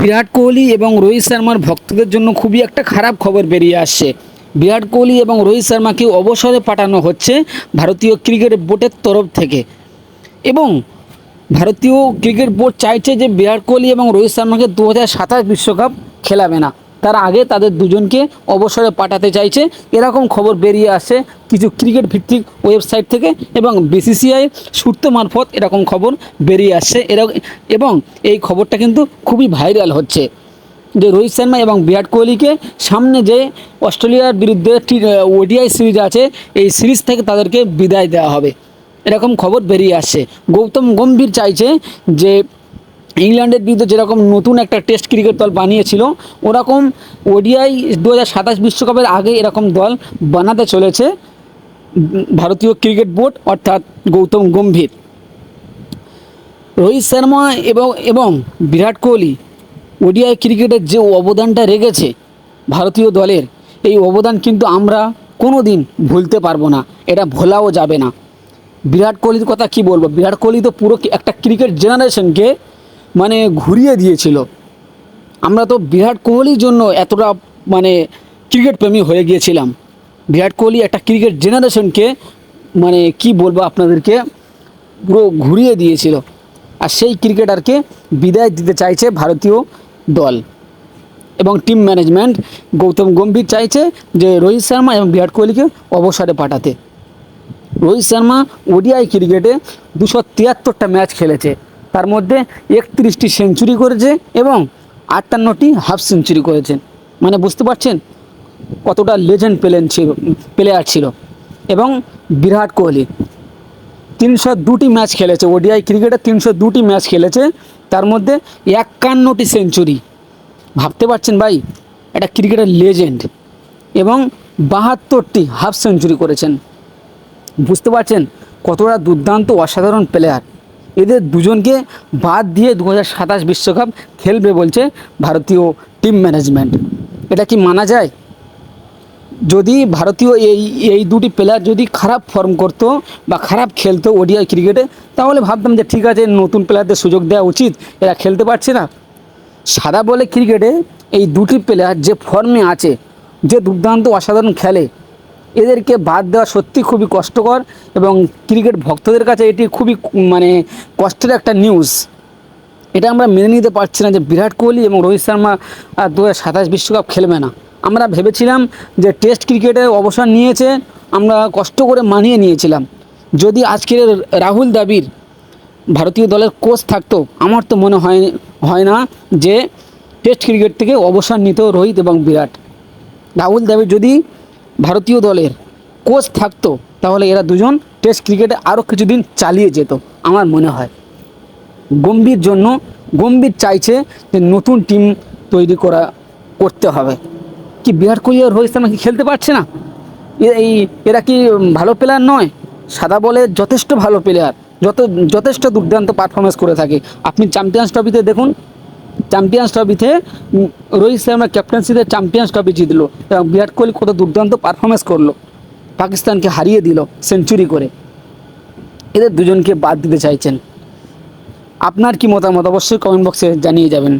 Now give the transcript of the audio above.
বিরাট কোহলি এবং রোহিত শর্মার ভক্তদের জন্য খুবই একটা খারাপ খবর বেরিয়ে আসছে। বিরাট কোহলি এবং রোহিত শর্মাকে অবসরে পাঠানো হচ্ছে ভারতীয় ক্রিকেট বোর্ডের তরফ থেকে। এবং ভারতীয় ক্রিকেট বোর্ড চাইছে যে বিরাট কোহলি এবং রোহিত শর্মাকে দু বিশ্বকাপ খেলাবে না। তার আগে তাদের দুজনকে অবসরে পাঠাতে চাইছে। এরকম খবর বেরিয়ে আসছে কিছু ক্রিকেট ভিত্তিক ওয়েবসাইট থেকে এবং বিসিসিআই সূত্র মারফত এরকম খবর বেরিয়ে আসছে এবং এই খবরটা কিন্তু খুবই ভাইরাল হচ্ছে। যে রোহিত শর্মা এবং বিরাট কোহলিকে সামনে যে অস্ট্রেলিয়ার বিরুদ্ধে ওডিআই সিরিজ আছে, এই সিরিজ থেকে তাদেরকে বিদায় দেওয়া হবে। এরকম খবর বেরিয়ে আসছে গৌতম গম্ভীর চাইছে যে ইংল্যান্ডের বিরুদ্ধে যেরকম নতুন একটা টেস্ট ক্রিকেট দল বানিয়েছিল, ওরকম ওডিআই দু হাজার সাতাশ বিশ্বকাপের আগে এরকম দল বানাতে চলেছে ভারতীয় ক্রিকেট বোর্ড, অর্থাৎ গৌতম গম্ভীর। রোহিত শর্মা এবং এবং বিরাট কোহলি ওডিআই ক্রিকেটের যে অবদানটা রেখেছে ভারতীয় দলের, এই অবদান কিন্তু আমরা কোনো দিন ভুলতে পারব না, এটা ভোলাও যাবে না। বিরাট কোহলির কথা কি বলব? বিরাট কোহলি তো পুরো একটা ক্রিকেট জেনারেশনকে মানে ঘুরিয়ে দিয়েছিল। আমরা তো বিরাট কোহলির জন্য এতটা মানে ক্রিকেট প্রেমী হয়ে গিয়েছিলাম। বিরাট কোহলি একটা ক্রিকেট জেনারেশনকে মানে কি বলব আপনাদেরকে, পুরো ঘুরিয়ে দিয়েছিল। আর সেই ক্রিকেটারকে বিদায় দিতে চাইছে ভারতীয় দল। এবং টিম ম্যানেজমেন্ট গৌতম গম্ভীর চাইছে যে রোহিত শর্মা এবং বিরাট কোহলিকে অবসরে পাঠাতে। রোহিত শর্মা ওডিআই ক্রিকেটে দুশো তিয়াত্তরটা ম্যাচ খেলেছে। তার মধ্যে একত্রিশটি সেঞ্চুরি করেছে এবং আটান্নটি হাফ সেঞ্চুরি করেছেন মানে বুঝতে পারছেন কতটা লেজেন্ড প্লেন ছিল প্লেয়ার ছিল। এবং বিরাট কোহলি তিনশো দুটি ম্যাচ খেলেছে, ওডিআই ক্রিকেটে তিনশো দুটি ম্যাচ খেলেছে। তার মধ্যে একান্নটি সেঞ্চুরি। ভাবতে পারছেন ভাই এটা ক্রিকেটের লেজেন্ড এবং বাহাত্তরটি হাফ সেঞ্চুরি করেছেন। বুঝতে পারছেন কতটা দুর্দান্ত, অসাধারণ প্লেয়ার এদের দুজনকে বাদ দিয়ে দু বিশ্বকাপ খেলবে বলছে ভারতীয় টিম ম্যানেজমেন্ট এটা কি মানা যায়? যদি ভারতীয় এই এই দুটি প্লেয়ার যদি খারাপ ফর্ম করতো বা খারাপ খেলতো ওডিআই ক্রিকেটে তাহলে ভাবতাম যে ঠিক আছে, নতুন প্লেয়ারদের সুযোগ দেওয়া উচিত। এরা খেলতে পারছে না। সাদা বলে ক্রিকেটে এই দুটি প্লেয়ার যে ফর্মে আছে, যে দুর্দান্ত, অসাধারণ খেলে এদেরকে বাদ দেওয়া সত্যি খুবই কষ্টকর এবং ক্রিকেট ভক্তদের কাছে এটি খুবই মানে কষ্টের একটা নিউজ এটা আমরা মেনে নিতে পারছি না যে বিরাট কোহলি এবং রোহিত শর্মা দু হাজার সাতাশ বিশ্বকাপ খেলবে না। আমরা ভেবেছিলাম যে টেস্ট ক্রিকেটে অবসর নিয়েছে, আমরা কষ্ট করে মানিয়ে নিয়েছিলাম। যদি আজকের রাহুল দ্রাবিড় ভারতীয় দলের কোচ থাকতো, আমার তো মনে হয় হয় না যে টেস্ট ক্রিকেট থেকে অবসর নিত রোহিত এবং বিরাট। রাহুল দ্রাবিড় যদি ভারতীয় দলের কোচ থাকতো, তাহলে এরা দুজন টেস্ট ক্রিকেটে আরও কিছুদিন চালিয়ে যেত, আমার মনে হয়। গম্ভীর জন্য, গম্ভীর চাইছে যে নতুন টিম তৈরি করা, করতে হবে। কি বিরাট কোহলি আর রোহিত শর্মা কি খেলতে পারছে না? এই, এরা কি ভালো প্লেয়ার নয়? সাদা বলে যথেষ্ট ভালো প্লেয়ার যত, যথেষ্ট দুর্দান্ত পারফরমেন্স করে থাকে। আপনি চ্যাম্পিয়ন্স ট্রফিতে দেখুন চ্যাম্পিয়ন্স ট্রফিতে রোহিত শর্মা ক্যাপ্টেন্সিতে চ্যাম্পিয়ন্স ট্রফি জিতলো এবং বিরাট কোহলি কত দুর্দান্ত পারফরমেন্স করল। পাকিস্তানকে হারিয়ে দিল সেঞ্চুরি করে। এদের দুজনকে বাদ দিতে চাইছেন। আপনার কি মতামত? অবশ্যই কমেন্ট বক্সে জানিয়ে যাবেন।